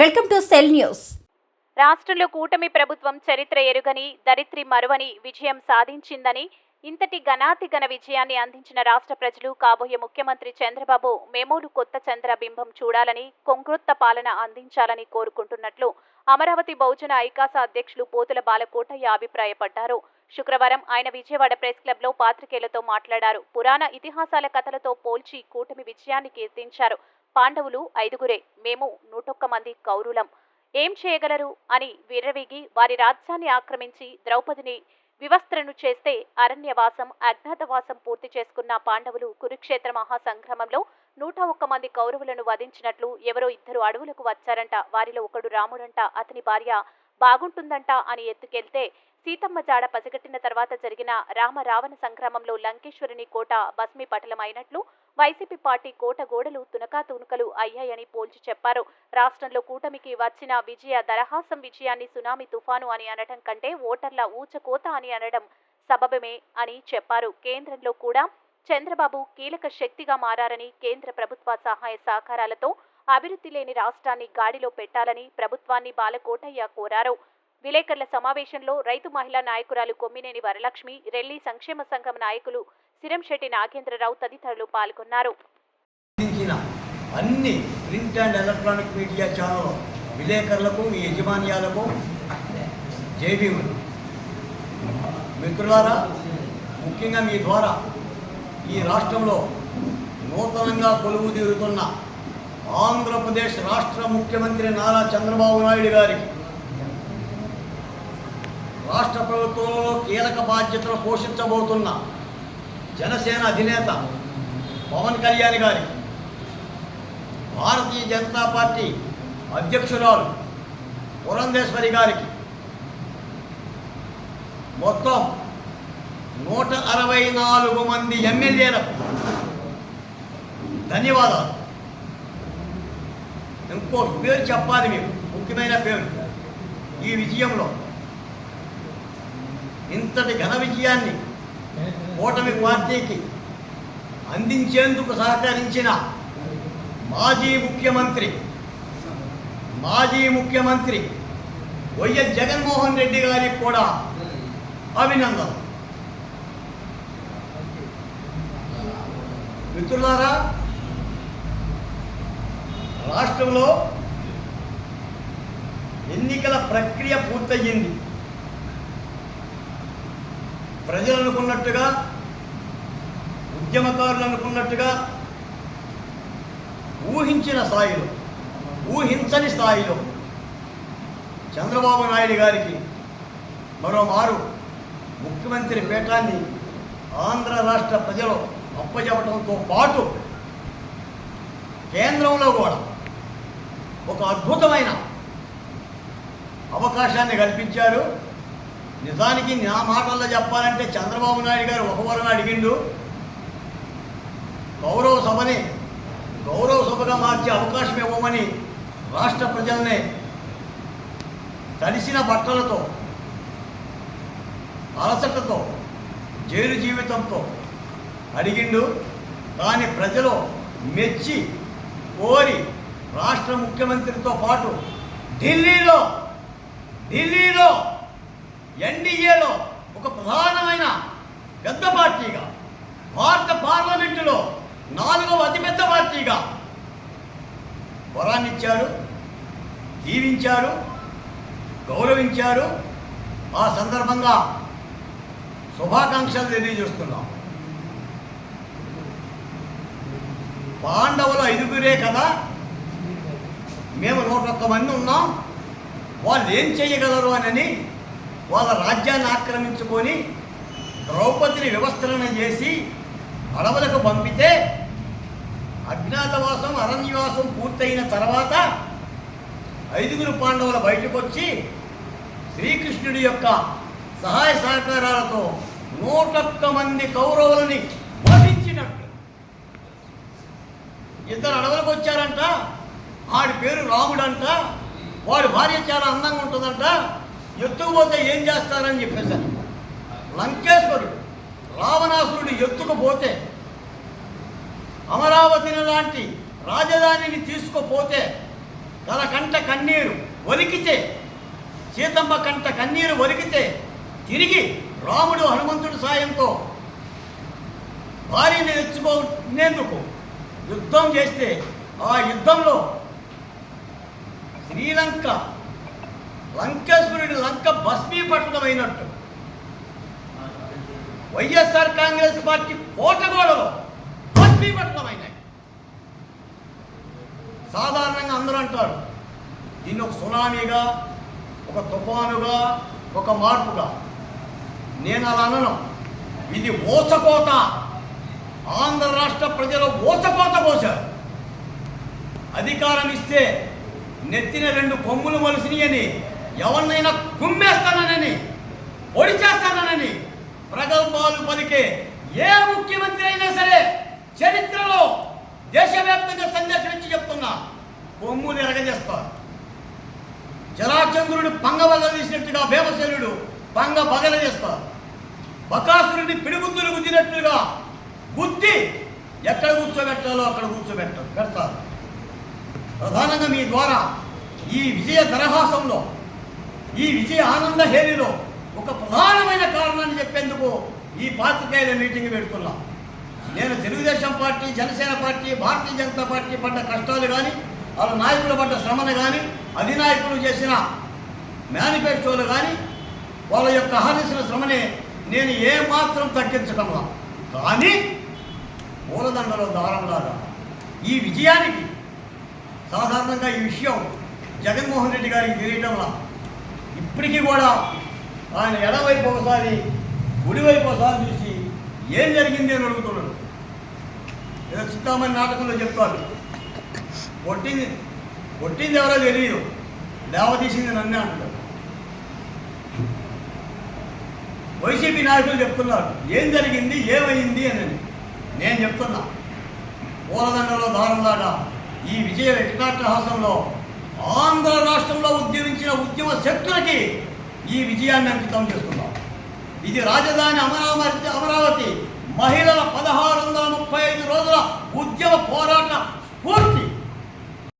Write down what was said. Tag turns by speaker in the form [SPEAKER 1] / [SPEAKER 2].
[SPEAKER 1] Welcome to cell news.
[SPEAKER 2] రాష్ట్రంలో కూటమి ప్రభుత్వం చరిత్ర ఎరుగని దరిత్రి మరువని విజయం సాధించిందని ఇంతటి ఘనాతిఘన విజయాన్ని అందించిన రాష్ట్ర ప్రజలు కాబోయే ముఖ్యమంత్రి చంద్రబాబు మేమోలు కొత్త చంద్రబింబం చూడాలని కొంకృత్త పాలన అందించాలని కోరుకుంటున్నట్లు అమరావతి బహుజన ఐకాస అధ్యక్షులు పోతుల బాలకోటయ్య అభిప్రాయపడ్డారు. శుక్రవారం ఆయన విజయవాడ ప్రెస్ క్లబ్లో పాత్రికేయులతో మాట్లాడారు. పురాణ ఇతిహాసాల కథలతో పోల్చి కూటమి విజయాన్ని కీర్తించారు. పాండవులు ఐదుగురే మేము నూటొక్క మంది కౌరులం. ఏం చేయగలరు? అని విర్రవీగి వారి రాజ్యాన్ని ఆక్రమించి ద్రౌపదిని వివస్త్రను చేస్తే అరణ్యవాసం అజ్ఞాతవాసం పూర్తి చేసుకున్న పాండవులు కురుక్షేత్ర మహాసంగ్రామంలో నూట ఒక్క మంది కౌరవులను వధించినట్లు ఎవరో ఇద్దరు అడవులకు వచ్చారంట. వారిలో ఒకడు రాముడంట అతని భార్య బాగుంటుందంట అని ఎత్తుకెళ్తే సీతమ్మ జాడ పసిగట్టిన తర్వాత జరిగిన రామ రావణ సంగ్రామంలో లంకేశ్వరుని కోట భస్మీ పటలమైనట్లు వైసీపీ పార్టీ కోట గోడలు తునకా అయ్యాయని పోల్చి చెప్పారు. రాష్ట్రంలో కూటమికి వచ్చిన విజయ దరహాసం విజయాన్ని సునామీ తుఫాను అని అనడం కంటే ఓటర్ల ఊచకోత అని అనడం సబబమే అని చెప్పారు. కేంద్రంలో కూడా చంద్రబాబు కీలక శక్తిగా మారారని కేంద్ర ప్రభుత్వ సహాయ సహకారాలతో అభివృద్ధి లేని రాష్ట్రాన్ని గాడిలో పెట్టాలని ప్రభుత్వాన్ని బాలకోటయ్య కోరారు. విలేకరుల సమావేశంలో రైతు మహిళా నాయకురాలు కొమ్మినేని వరలక్ష్మి రెల్లి సంక్షేమ సంఘం నాయకులు సిరంశెట్టి నాగేంద్రరావు తదితరులు పాల్గొన్నారు.
[SPEAKER 3] అన్ని print and electronic media channel విలేకరులకు మీ యజమాన్యాలకు జైభీములు మిత్రులారా ముఖ్యంగా మీ ద్వారా ఈ రాష్ట్రంలో నూతనంగా కొలువు తీరుతున్న ఆంధ్రప్రదేశ్ రాష్ట్ర ముఖ్యమంత్రి నారా చంద్రబాబు నాయుడు గారికి రాష్ట్ర ప్రభుత్వంలో కీలక బాధ్యతలు పోషించబోతున్న జనసేన అధినేత పవన్ కళ్యాణ్ గారికి భారతీయ జనతా పార్టీ అధ్యక్షురాలు పురంధేశ్వరి గారికి మొత్తం నూట అరవై నాలుగు మంది ఎమ్మెల్యేలకు ధన్యవాదాలు. ఇంకో పేరు చెప్పాలి మీరు ముఖ్యమైన పేరు. ఈ విజయంలో ఇంతటి ఘన విజయాన్ని కూటమి పార్టీకి అందించేందుకు సహకరించిన మాజీ ముఖ్యమంత్రి మాజీ ముఖ్యమంత్రి వైఎస్ జగన్మోహన్ రెడ్డి గారికి కూడా అభినందన మిత్రులారా రాష్ట్రంలో ఎన్నికల ప్రక్రియ పూర్తయింది. ప్రజలు అనుకున్నట్టుగా ఉద్యమకారులు అనుకున్నట్టుగా ఊహించిన స్థాయిలో ఊహించని స్థాయిలో చంద్రబాబు నాయుడు గారికి మరోమారు ముఖ్యమంత్రి పీఠాన్ని ఆంధ్ర రాష్ట్ర ప్రజలు అప్పచెప్పడంతో పాటు కేంద్రంలో కూడా ఒక అద్భుతమైన అవకాశాన్ని కల్పించారు. నిజానికి నా మాటల్లో చెప్పాలంటే చంద్రబాబు నాయుడు గారు ఒక వరం అడిగిండు. గౌరవ సభని గౌరవ సభగా మార్చే అవకాశం ఇవ్వమని రాష్ట్ర ప్రజల్ని తడిసిన బట్టలతో అలసటతో జైలు జీవితంతో అడిగిండు. కానీ ప్రజలు మెచ్చి కోరి రాష్ట్ర ముఖ్యమంత్రితో పాటు ఢిల్లీలో ఢిల్లీలో ఎన్డీఏలో ఒక ప్రధానమైన పెద్ద పార్టీగా భారత పార్లమెంటులో నాలుగవ అతిపెద్ద పార్టీగా వరాన్నిచ్చారు దీవించారు గౌరవించారు. ఆ సందర్భంగా శుభాకాంక్షలు తెలియజేస్తున్నాం. పాండవులు ఐదుగురే కదా? మేము నూట ఒక్క మంది ఉన్నాం. వాళ్ళు ఏం చేయగలరు అని వాళ్ళ రాజ్యాన్ని ఆక్రమించుకొని ద్రౌపదిని వ్యవస్థలను చేసి అడవులకు పంపితే అజ్ఞాతవాసం అరణ్యవాసం పూర్తయిన తర్వాత ఐదుగురు పాండవుల బయటకు వచ్చి శ్రీకృష్ణుడి యొక్క సహాయ సహకారాలతో నూటొక్క మంది కౌరవులని వధించినట్టు. ఇద్దరు అడవులకు వచ్చారంట ఆడి పేరు రాముడంట వాడి భార్య చాలా అందంగా ఉంటుందంట. ఎత్తుకుపోతే ఏం చేస్తారని చెప్పేశారు లంకేశ్వరుడు రావణాసురుడు ఎత్తుకుపోతే అమరావతిని లాంటి రాజధానిని తీసుకుపోతే తన కంట కన్నీరు ఒలికితే సీతమ్మ కంట కన్నీరు ఒలికితే తిరిగి రాముడు హనుమంతుడి సాయంతో భార్యని తెచ్చుకునేందుకు యుద్ధం చేస్తే ఆ యుద్ధంలో శ్రీలంక లంకేశ్వరుడి లంక భస్మీపట్నమైనట్టు. వైఎస్ఆర్ కాంగ్రెస్ పార్టీ కోటగోడలో భస్మీపట్నమైనాయి. సాధారణంగా అందరూ అంటారు దీన్ని ఒక సునామీగా ఒక తుఫానుగా ఒక మార్పుగా. నేను అలా అనను. ఇది ఓచకోత ఆంధ్ర రాష్ట్ర ప్రజలు ఓచకోత పోశారు అధికారం ఇస్తే నెత్తిన రెండు కొమ్ములు మొలిసినాయని ఎవరినైనా కుమ్మేస్తానని పొడి చేస్తానని ప్రగల్భాలు పలికే ఏ ముఖ్యమంత్రి అయినా సరే చరిత్రలో దేశవ్యాప్తంగా సందేశం ఇచ్చి చెప్తున్నా కొమ్ములు ఎరగజేస్తారు జరాచంద్రుడు పంగ బగలదీసినట్టుగా భీమసేనుడు పంగ బగలజేస్తారు బకాసురుడిని పిడిగుద్దులు గుద్దినట్లుగా గుద్ది ఎక్కడ కూర్చోబెట్టాలో అక్కడ కూర్చోబెట్ట పెడతారు. ప్రధానంగా మీ ద్వారా ఈ విజయ తరహాసంలో ఈ విజయ ఆనంద హేలిలో ఒక ప్రధానమైన కారణాన్ని చెప్పేందుకు ఈ పాత్రికేయుల మీటింగ్ పెడుతున్నాం. నేను Telugu Desam party Janasena party Bharatiya Janata party పడ్డ కష్టాలు కానీ వాళ్ళ నాయకులు పడ్డ శ్రమను కానీ అధినాయకులు చేసిన మేనిఫెస్టోలు కానీ వాళ్ళ యొక్క అహర్నిశల శ్రమని నేను ఏమాత్రం తగ్గించడంలా కానీ మూలదండలో దారంలాగా ఈ విజయానికి సాధారణంగా ఈ విషయం జగన్మోహన్ రెడ్డి గారికి తెలియటంలా ఇప్పటికీ కూడా ఆయన ఎడవైపు ఒకసారి కుడివైపు ఒకసారి చూసి ఏం జరిగింది అని అడుగుతున్నాడు. ఏదో చిత్తామణి నాటకంలో చెప్తారు కొట్టింది కొట్టింది ఎవరో తెలియదు లేవతీసింది నన్నే అంటాడు. వైసీపీ నాయకులు చెప్తున్నారు ఏం జరిగింది? ఏమైంది? అని నేను చెప్తున్నా. పూలదండలో దాట. ఈ విజయ వెంకటాట్టహాసంలో ఆంధ్ర రాష్ట్రంలో ఉద్యమించిన ఉద్యమ శక్తులకి ఈ విజయాన్ని అంకితం చేస్తున్నాం. ఇది రాజధాని అమరావతి అమరావతి మహిళల పదహారు వందల ముప్పై ఐదు రోజుల ఉద్యమ పోరాట స్ఫూర్తి